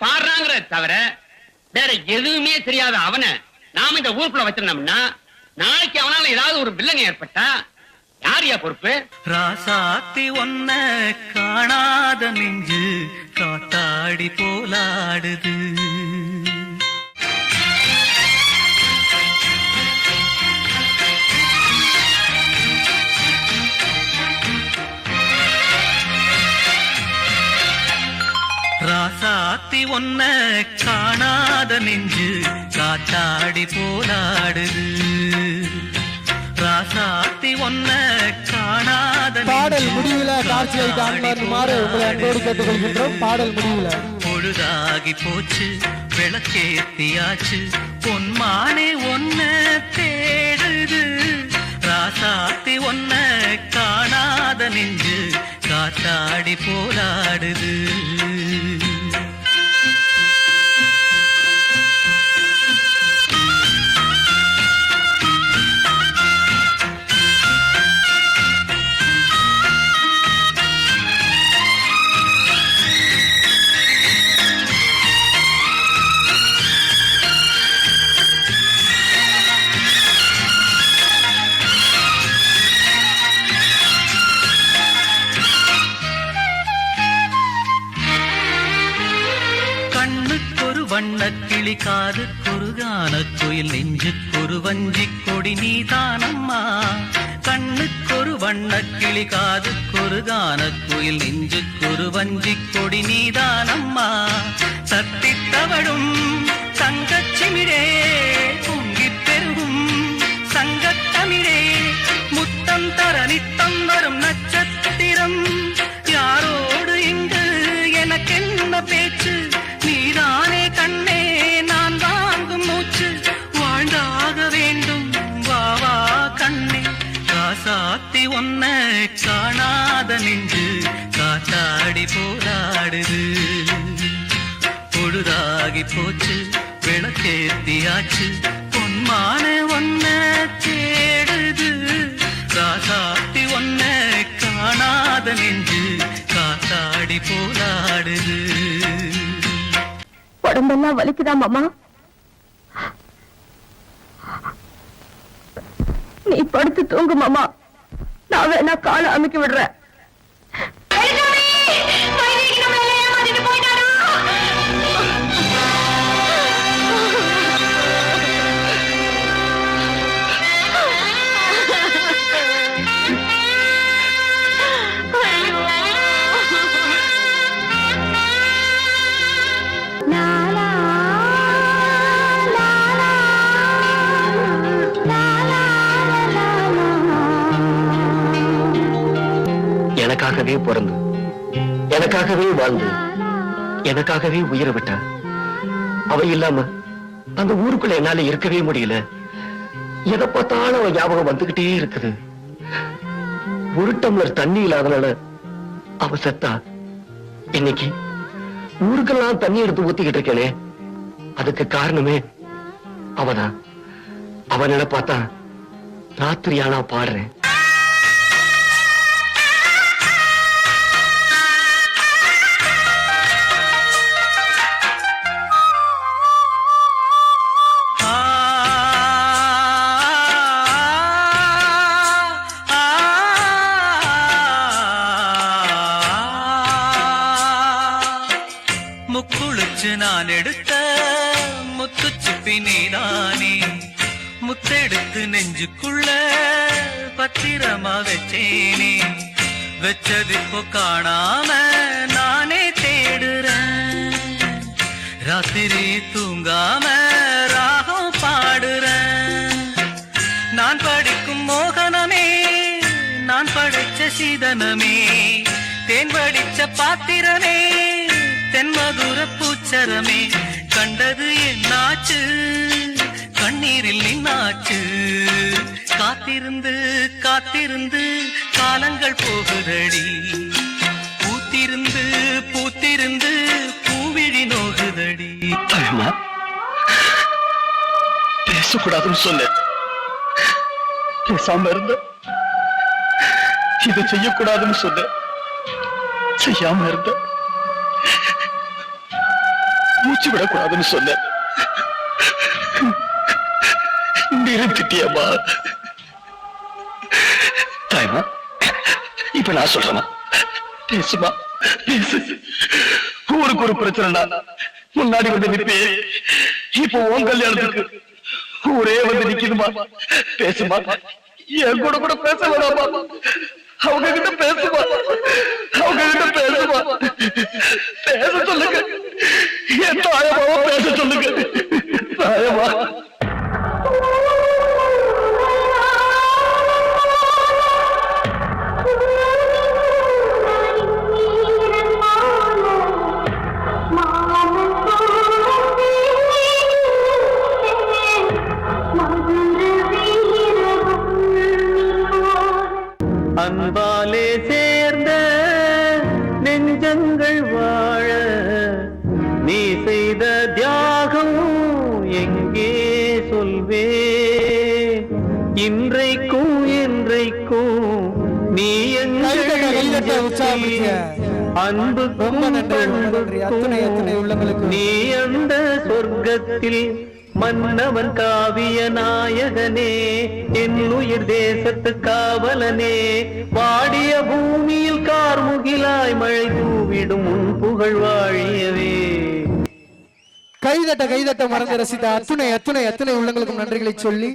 பாடுறாங்கிற தவிர வேற எதுவுமே தெரியாத அவனை நாம இந்த ஊருக்குள்ள வச்சிருந்தோம்னா நாளைக்கு அவனால ஏதாவது ஒரு வில்லங்க ஏற்பட்டா யாரியா பொறுப்பு? ராசாத்தி ஒன்ன காணாத நெஞ்சு காத்தாடி போலாடுது. ஒன்ன காணாத நெஞ்சு காத்தாடி போலாடுது. ராசாத்தி ஒன்ன காணாத பாடல் முடிவுல காட்சியை காண்பாருமாறு உங்களை அன்போடு கேட்டுக்கொள்கின்றோம். பாடல் முடிவுல. பொழுதாகி போச்சு விளக்கேத்தியாச்சு. பொன்மானே ஒன்ன தேடுது. ராசாத்தி ஒன்ன காணாத நெஞ்சு காத்தாடி போலாடுது. கிளி காதுக்கொரு கானக் குயில் நெஞ்சுக்கொரு வஞ்சி கொடி நீதானம்மா. கண்ணுக்கொரு வண்ண கிளி காதுக்கொரு கானக் குயில் நெஞ்சுக்கொரு வஞ்சி கொடி நீதானம்மா. தத்தித் தவழும் தங்கச்சிமிழே நின்று காத்தாடி போராடுது. பொழுதாகி போச்சு விளக்கேத்தியாச்சு பொன்மான ஒன்ன தேடுது. காத்தாட்டி ஒன்ன காணாத நெஞ்சு காத்தாடி போராடுது. உடம்பெல்லாம் வலிக்குதா மாமா? நீ படுத்து தூங்கு மாமா. நான் வேணா காலை அமைக்க விடுறேன். எனக்காகவே பிறந்து எனக்காகவே வாழ்ந்து எனக்காகவே உயிரை விட்டா அவ இல்லாம அந்த ஊருக்குள்ள என்னால இருக்கவே முடியல. எதை பார்த்தாலும் அவன் ஞாபகம் வந்துகிட்டே இருக்குது. ஒரு டம்ளர் தண்ணி இல்லாதனால அவ செத்தா இன்னைக்கு ஊருக்கெல்லாம் தண்ணி எடுத்து ஊத்திக்கிட்டு இருக்கேனே. அதுக்கு காரணமே அவதான். அவன் பார்த்தா ராத்திரி ஆனா பாடுறேன். முக்குளிச்சு நான் எடுத்த முத்துச்சிப்பி நீதானே. முத்தெடுத்து நெஞ்சுக்குள்ள பத்திரமா வச்சேனே. வச்சது இப்போ காணாம நானே தேடுறேன். ராத்திரி தூங்காம ராகம் பாடுறேன். நான் படிக்கும் மோகனமே நான் படைச்ச சீதனமே. தேன் படிச்ச பாத்திரமே சரமே. கண்டது என்னாச்சு? கண்ணீரில் நின்னாச்சு. காத்திருந்து காத்திருந்து காலங்கள் போகுதடி. பூத்திருந்து பூத்திருந்து பூவிழி நோகுதடி. பேசக்கூடாதுன்னு சொன்னேன். பேசாம இருந்த இதை செய்யக்கூடாதுன்னு சொன்னேன். செய்யாம இருந்தேன். மூச்சு விடக்கூடாதுன்னு சொன்னேன். நிறுத்திட்டியம்மா தாய்மா இப்ப நான் சொல்றேமா பேசுமா பேசு. ஊருக்கு ஒரு பிரச்சனைனா முன்னாடி வந்து நிப்பே. இப்போ உன் கல்யாணத்துக்கு ஊரே வந்து நிக்குதுமா பேசுமா என் கூட கூட பேச வேணாமா அவங்க கிட்ட பேசுமா அவங்க கிட்ட பேசுமா பேச சொல்லுங்க என் தாயமாவோ பேச சொல்லுங்க தாயமா எங்கே சொல்வே இன்றைக்கும் என்றைக்கும் நீ கைதட்ட, கைதட்ட, எங்கள் உற்சாகப்படுத்திய. அன்பு ரொம்ப நன்றி, ரொம்ப நன்றி. அத்துணை, அத்துணை உள்ளங்களுக்கு. நீ அந்த சொர்க்கத்தில் மன்னவன் காவிய நாயகனே என் உயிர் தேசத்து காவலனே வாடிய பூமியில் கார்முகிலாய் மழை தூவிடும் உன் புகழ் வாழியவே கைதட்ட கைதட்ட மறந்து ரசித்த அத்துணை அத்துணை அத்துணை உள்ளங்களுக்கும் நன்றிகளை சொல்லி